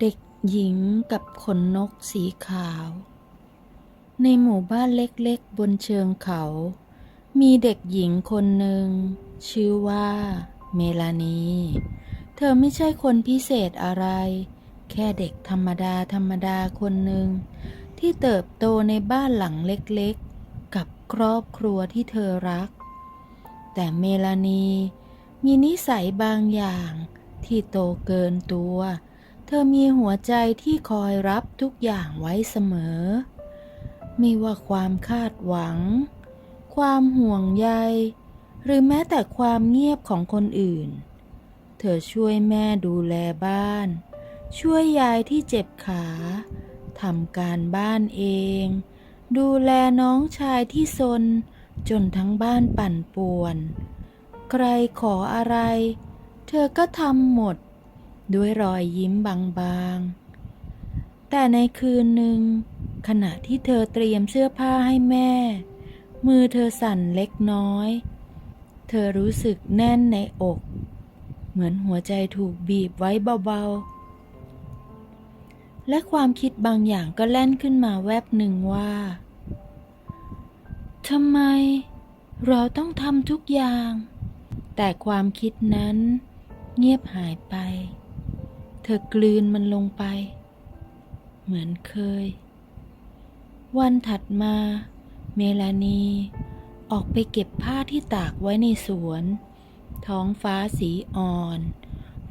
เด็กหญิงกับขนนกสีขาว ในหมู่บ้านเล็กๆบนเชิงเขา มีเด็กหญิงคนหนึ่ง ชื่อว่า เมลานี เธอไม่ใช่คนพิเศษอะไร แค่เด็กธรรมดาธรรมดาคนหนึ่ง ที่เติบโตในบ้านหลังเล็กๆ กับครอบครัวที่เธอรัก แต่เมลานีมีนิสัยบางอย่างที่โตเกินตัวเอมีหัวใจที่คอยรับทุกอย่างไว้เสมอ ไม่ว่าความคาดหวัง ความห่วงใย หรือแม้แต่ความเงียบของคนอื่น เธอช่วยแม่ดูแลบ้าน ช่วยยายที่เจ็บขาทำการบ้านเอง ดูแลน้องชายที่ซนจนทั้งบ้านปั่นป่วน ใครขออะไร เธอก็ทำหมด ด้วยรอยยิ้มบางๆ แต่ในคืนหนึ่ง ขณะที่เธอเตรียมเสื้อผ้าให้แม่ มือเธอสั่นเล็กน้อย เธอรู้สึกแน่นในอก เหมือนหัวใจถูกบีบไว้เบาๆ และความคิดบางอย่างก็แล่นขึ้นมาแวบหนึ่งว่าทำไม เราต้องทำทุกอย่าง แต่ความคิดนั้นเงียบหายไป เธอกลืนมันลงไป เหมือนเคย วันถัดมา เมลานีออกไปเก็บผ้าที่ตากไว้ในสวน ท้องฟ้าสีอ่อน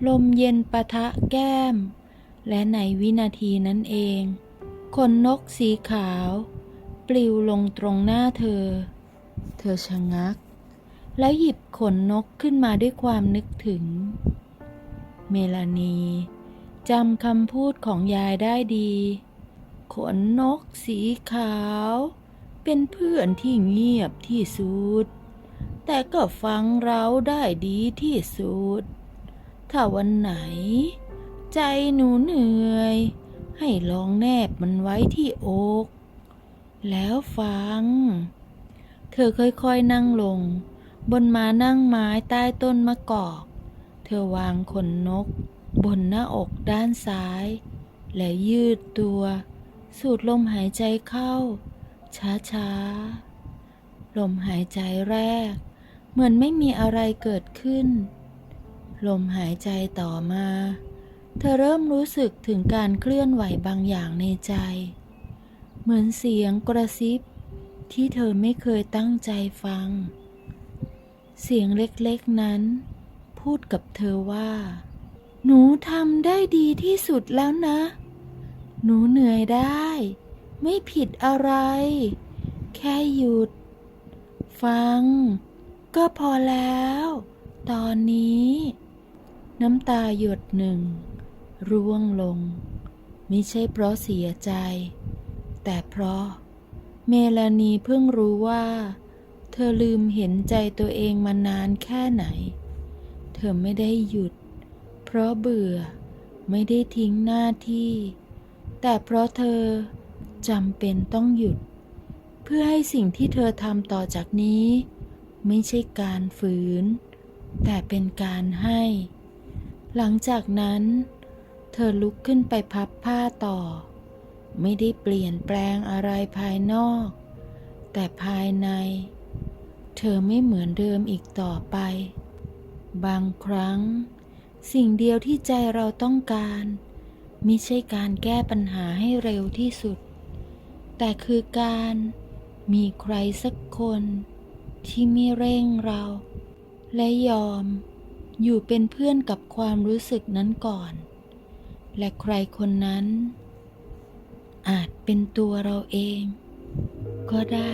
ลมเย็นปะทะแก้ม และในวินาทีนั้นเองขนนกสีขาว ปลิวลงตรงหน้าเธอ เธอชะงัก แล้วหยิบขนนกขึ้นมาด้วยความนึกถึง เมลานี จำคำพูดของยายได้ดี ขนนกสีขาว เป็นเพื่อนที่เงียบที่สุด แต่ก็ฟังเราได้ดีที่สุด ถ้าวันไหน ใจหนูเหนื่อย ให้ลองแนบมันไว้ที่อก แล้วฟัง เธอค่อยๆนั่งลง บนมานั่งไม้ใต้ต้นมะกอก เธอวางขนนก บนหน้าอกด้านซ้าย และยืดตัว สูดลมหายใจเข้า ช้าๆ ลมหายใจแรก เหมือนไม่มีอะไรเกิดขึ้น ลมหายใจต่อมา เธอเริ่มรู้สึกถึงการเคลื่อนไหวบางอย่างในใจ เหมือนเสียงกระซิบ ที่เธอไม่เคยตั้งใจฟัง เสียงเล็กๆนั้น พูดกับเธอว่า หนูทำได้ดีที่สุดแล้วนะ หนูเหนื่อยได้ ไม่ผิดอะไร แค่หยุด ฟัง ก็พอแล้ว ตอนนี้ น้ำตาหยดหนึ่ง ร่วงลง ไม่ใช่เพราะเสียใจ แต่เพราะ เมลานีเพิ่งรู้ว่า เธอลืมเห็นใจตัวเองมานานแค่ไหน เธอไม่ได้หยุด เพราะเบื่อไม่ได้ทิ้งหน้าที่ แต่เพราะเธอจำเป็นต้องหยุด เพื่อให้สิ่งที่เธอทำต่อจากนี้ ไม่ใช่การฝืน แต่เป็นการให้ หลังจากนั้น เธอลุกขึ้นไปพับผ้าต่อ ไม่ได้เปลี่ยนแปลงอะไรภายนอก แต่ภายใน เธอไม่เหมือนเดิมอีกต่อไป บางครั้ง สิ่งเดียวที่ใจเราต้องการม่ใช่การแก้ปัญหาให้เร็วที่สุด แต่คือการมีใครสักคนที่ไม่เร่งเรา และยอมอยู่เป็นเพื่อนกับความรู้สึกนั้นก่อน และใครคนนั้น อาจเป็นตัวเราเอง ก็ได้